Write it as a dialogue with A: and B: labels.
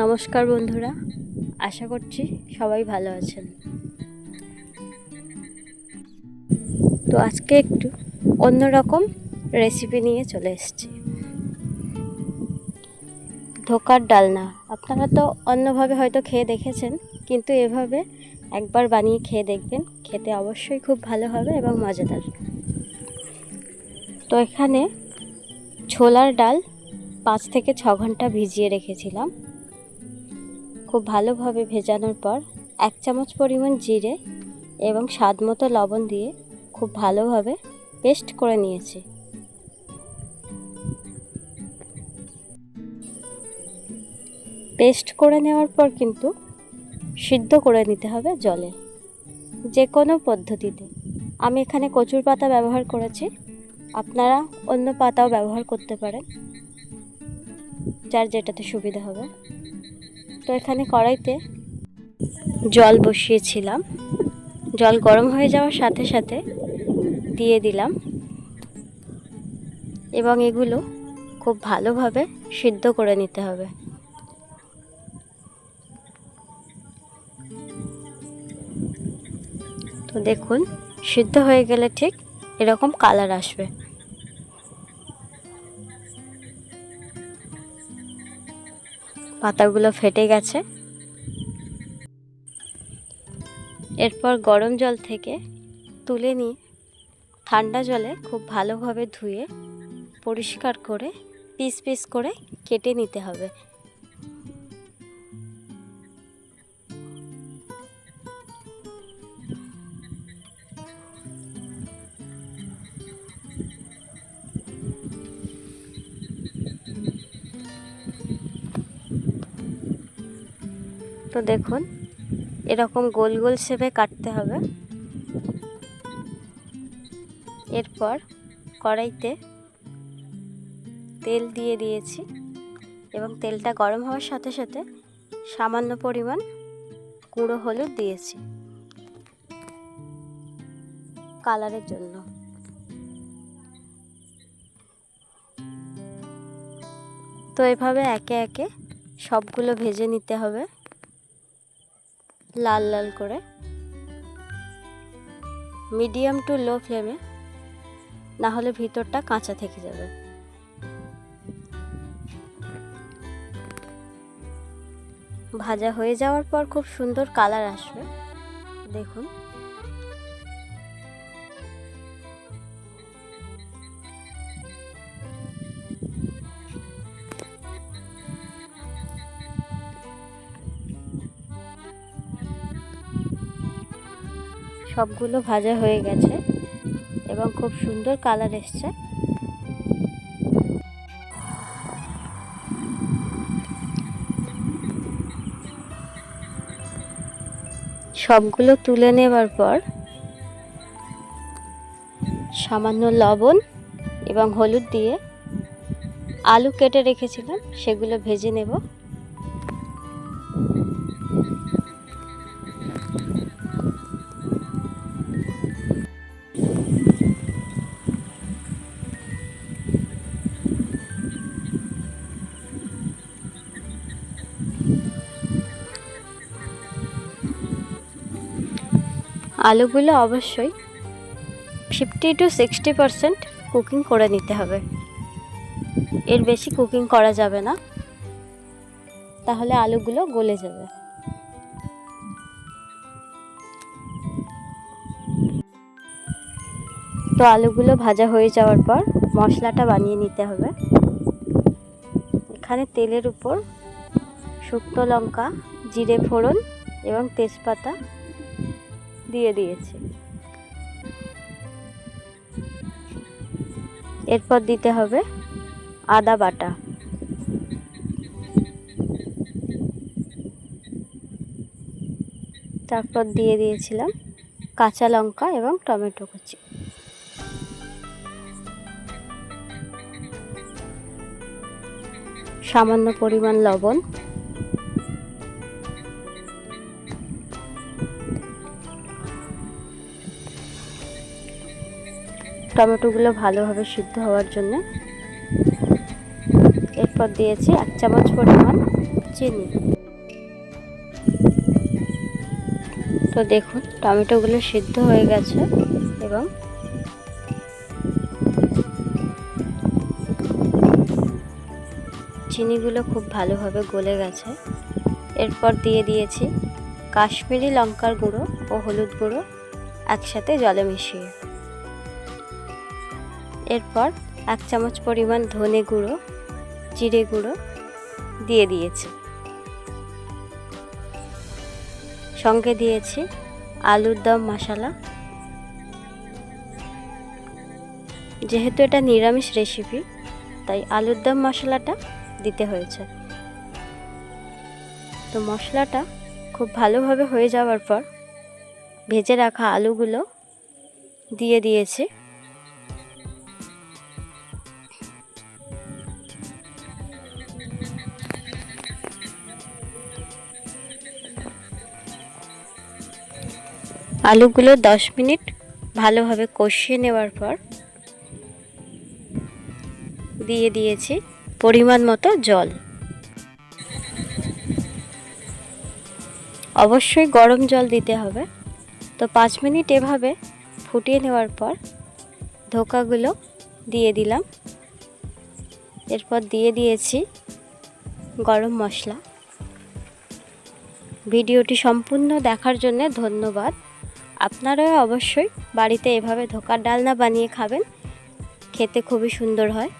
A: নমস্কার বন্ধুরা, আশা করছি সবাই ভালো আছেন। তো আজকে একটু অন্যরকম রেসিপি নিয়ে চলে এসেছি। ধোকার ডালনা, আপনারা তো অন্যভাবে হয়তো খেয়ে দেখেছেন, কিন্তু এভাবে একবার বানিয়ে খেয়ে দেখবেন, খেতে অবশ্যই খুব ভালো হবে এবং মজাদার। তো এখানে ছোলার ডাল পাঁচ থেকে ছ ঘণ্টা ভিজিয়ে রেখেছিলাম। খুব ভালোভাবে ভেজানোর পর এক চামচ পরিমাণ জিরে এবং স্বাদ মতো লবণ দিয়ে খুব ভালোভাবে পেস্ট করে নিয়েছি। পেস্ট করে নেওয়ার পর কিন্তু সিদ্ধ করে নিতে হবে জলে, যে কোনো পদ্ধতিতে। আমি এখানে কচুর পাতা ব্যবহার করেছি, আপনারা অন্য পাতাও ব্যবহার করতে পারেন। যার যেটাতে সুবিধা হবে। তো এখানে কড়াইতে জল বসিয়েছিলাম। জল গরম হয়ে যাওয়ার সাথে সাথে দিয়ে দিলাম। এবং এগুলো খুব ভালোভাবে সিদ্ধ করে নিতে হবে। তো দেখুন, সিদ্ধ হয়ে গেলে ঠিক এরকম কালার আসবে। পাতাগুলো ফেটে গেছে। এরপর গরম জল থেকে তুলে নিয়ে ঠান্ডা জলে খুব ভালোভাবে ধুয়ে পরিষ্কার করে, পিস পিস করে কেটে নিতে হবে। তো দেখুন, এরকম গোল গোল শেপে কাটতে হবে। এরপর কড়াইতে তেল দিয়ে দিয়েছি এবং তেলটা গরম হওয়ার সাথে সাথে সামান্য পরিমাণ গুঁড়ো হলুদ দিয়েছি কালারের জন্য। তো এভাবে একে একে সবগুলো ভেজে নিতে হবে। লাল লাল করে। মিডিয়াম টু লো ফ্লেমে, না হলে ভিতরটা কাঁচা থেকে যাবে। ভাজা হয়ে যাওয়ার পর খুব সুন্দর কালার আসবে। দেখুন। সবগুলো ভাজা হয়ে গেছে এবং খুব সুন্দর কালার এসছে। সবগুলো তুলে নেবার পর সামান্য লবণ এবং হলুদ দিয়ে আলু কেটে রেখেছিলাম, সেগুলো ভেজে নেব। আলুগুলো অবশ্যই fifty to sixty percent cooking করে নিতে হবে। এর বেশি কুকিং করা যাবে না। তাহলে আলুগুলো গলে যাবে। তো আলুগুলো ভাজা হয়ে যাওয়ার পর মশলাটা বানিয়ে নিতে হবে। এখানে তেলের উপর শুকনো লঙ্কা, জিরে ফোড়ন এবং তেজপাতা দিয়ে দিয়েছি। এরপর দিতে হবে আদা বাটা। তারপর দিয়ে দিয়েছিলাম কাঁচা লঙ্কা এবং টমেটো কুচি। সামান্য পরিমাণ লবণ টমেটোগুলো ভালোভাবে সিদ্ধ হওয়ার জন্য এরপর দিয়েছি এক চামচ পরিমাণ চিনি। তো দেখুন, টমেটোগুলো সিদ্ধ হয়ে গেছে এবং চিনিগুলো খুব ভালোভাবে গলে গেছে। এরপর দিয়ে দিয়েছি কাশ্মীরি লঙ্কার গুঁড়ো ও হলুদ গুঁড়ো একসাথে জলে মিশিয়ে। এরপর এক চামচ পরিমাণ ধনে গুঁড়ো, জিরে গুঁড়ো দিয়ে দিয়েছি। সঙ্গে দিয়েছি আলুর দম মশলা। যেহেতু এটা নিরামিষ রেসিপি তাই আলুর দম মশলাটা দিতে হয়েছে। তো মশলাটা খুব ভালোভাবে হয়ে যাওয়ার পর ভেজে রাখা আলুগুলো দিয়ে দিয়েছি। আলুগুলো দশ মিনিট ভালোভাবে কষিয়ে নেওয়ার পর দিয়ে দিয়েছি পরিমাণ মতো জল। অবশ্যই গরম জল দিতে হবে। তো পাঁচ মিনিট এভাবে ফুটিয়ে নেওয়ার পর ধোকাগুলো দিয়ে দিলাম। এরপর দিয়ে দিয়েছি গরম মশলা। ভিডিওটি সম্পূর্ণ দেখার জন্য ধন্যবাদ। আপনারাও অবশ্যই বাড়িতে এভাবে ধোকার ডালনা বানিয়ে খাবেন। খেতে খুবই সুন্দর হয়।